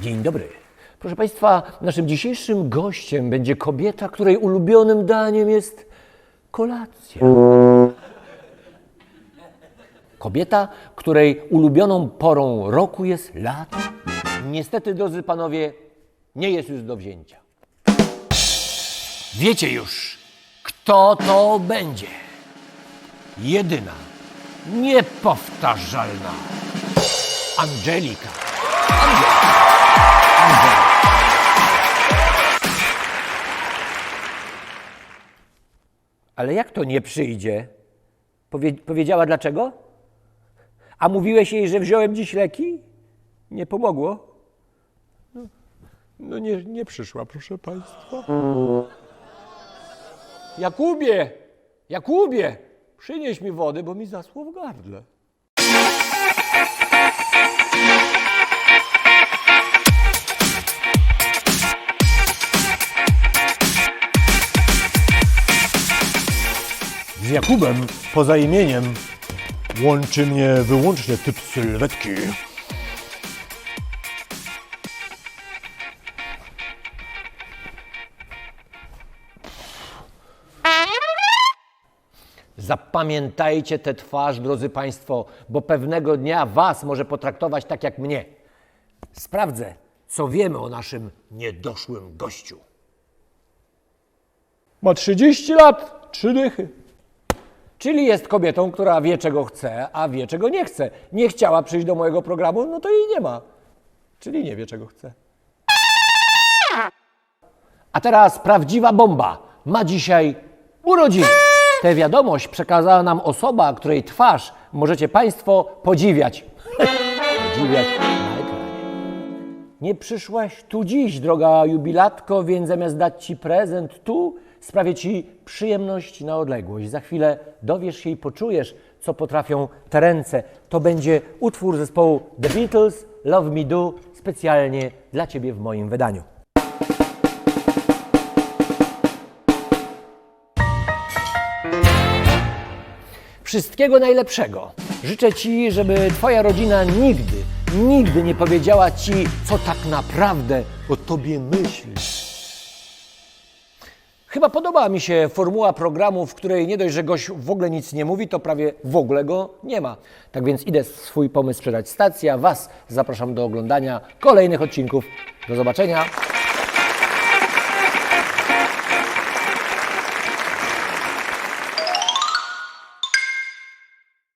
Dzień dobry. Proszę Państwa, naszym dzisiejszym gościem będzie kobieta, której ulubionym daniem jest kolacja. Kobieta, której ulubioną porą roku jest lato. Niestety, drodzy panowie, nie jest już do wzięcia. Wiecie już, kto to będzie. Jedyna, niepowtarzalna Angelika. Angelika. Ale jak to nie przyjdzie? Powie, powiedziała dlaczego? A mówiłeś jej, że wziąłem dziś leki? Nie pomogło? No nie, nie przyszła, proszę Państwa. Jakubie! Jakubie! Przynieś mi wody, bo mi zasło w gardle. Jakubem, poza imieniem, łączy mnie wyłącznie typ sylwetki. Zapamiętajcie tę twarz, drodzy Państwo, bo pewnego dnia Was może potraktować tak jak mnie. Sprawdzę, co wiemy o naszym niedoszłym gościu. Ma 30 lat, trzy dychy. Czyli jest kobietą, która wie, czego chce, a wie, czego nie chce. Nie chciała przyjść do mojego programu, no to jej nie ma. Czyli nie wie, czego chce. A teraz prawdziwa bomba. Ma dzisiaj urodziny. Tę wiadomość przekazała nam osoba, której twarz możecie Państwo podziwiać. podziwiać na ekranie. Nie przyszłaś tu dziś, droga jubilatko, więc zamiast dać Ci prezent tu, sprawię Ci przyjemność na odległość. Za chwilę dowiesz się i poczujesz, co potrafią te ręce. To będzie utwór zespołu The Beatles, Love Me Do, specjalnie dla Ciebie w moim wydaniu. Wszystkiego najlepszego. Życzę Ci, żeby Twoja rodzina nigdy, nigdy nie powiedziała Ci, co tak naprawdę o Tobie myśli. Chyba podoba mi się formuła programu, w której nie dość, że gość w ogóle nic nie mówi, to prawie w ogóle go nie ma. Tak więc idę swój pomysł sprzedać stacji, a Was zapraszam do oglądania kolejnych odcinków. Do zobaczenia.